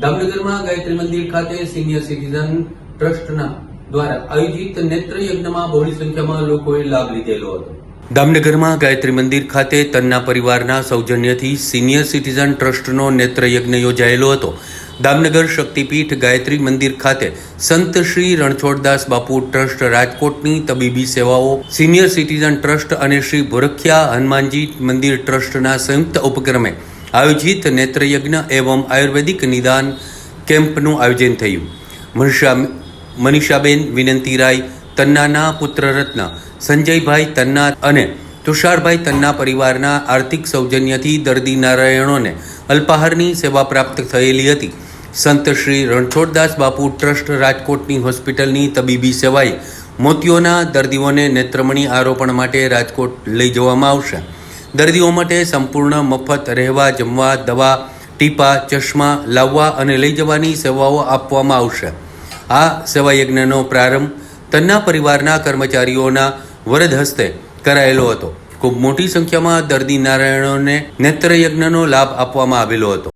દામનગરમાં ગાયત્રી મંદિર ખાતે senior citizen ટ્રસ્ટના દ્વારા આયોજિત નેત્ર યજ્ઞમાં બહોળી સંખ્યામાં લોકોએ લાભ લીધેલો હતો. દામનગરમાં ગાયત્રી મંદિર ખાતે તન્ના પરિવારના સૌજન્યથી સિનિયર સિટીઝન ટ્રસ્ટનો નેત્રયજ્ઞ યોજાયેલો હતો. દામનગર શક્તિપીઠ ગાયત્રી મંદિર ખાતે સંત શ્રી રણછોડદાસ બાપુ ટ્રસ્ટ રાજકોટની તબીબી સેવાઓ સિનિયર સિટીઝન ટ્રસ્ટ અને શ્રી ભુરખિયા હનુમાનજી મંદિર ટ્રસ્ટના સંયુક્ત ઉપક્રમે આયોજિત નેત્રયજ્ઞ એવં આયુર્વેદિક નિદાન કેમ્પનું આયોજન થયું. મનીષા મનીષાબેન, વિનંતી રાય, તન્નાના પુત્રરત્ન, સંજયભાઈ તન્ના અને તુષારભાઈ તન્ના પરિવારના આર્થિક સૌજન્યથી દર્દી નારાયણોને અલ્પાહારની સેવા પ્રાપ્ત થયેલી હતી. સંત શ્રી રણછોડદાસ બાપુ ટ્રસ્ટ રાજકોટની હોસ્પિટલની તબીબી સેવાએ મોતિયોના દર્દીઓને નેત્રમણી આરોપણ માટે રાજકોટ લઈ જવામાં આવશે. દર્દીઓ માટે સંપૂર્ણ મફત રહેવા, જમવા, દવા, ટીપા, ચશ્મા લાવવા અને લઈ જવાની સેવાઓ આપવામાં આવશે. આ સેવાયજ્ઞનો પ્રારંભ તન્ના પરિવારના કર્મચારીઓના વરદ હસ્તે કરાયેલો હતો. ખૂબ મોટી સંખ્યામાં દર્દી નારાયણોને નેત્રયજ્ઞનો લાભ આપવામાં આવેલો હતો.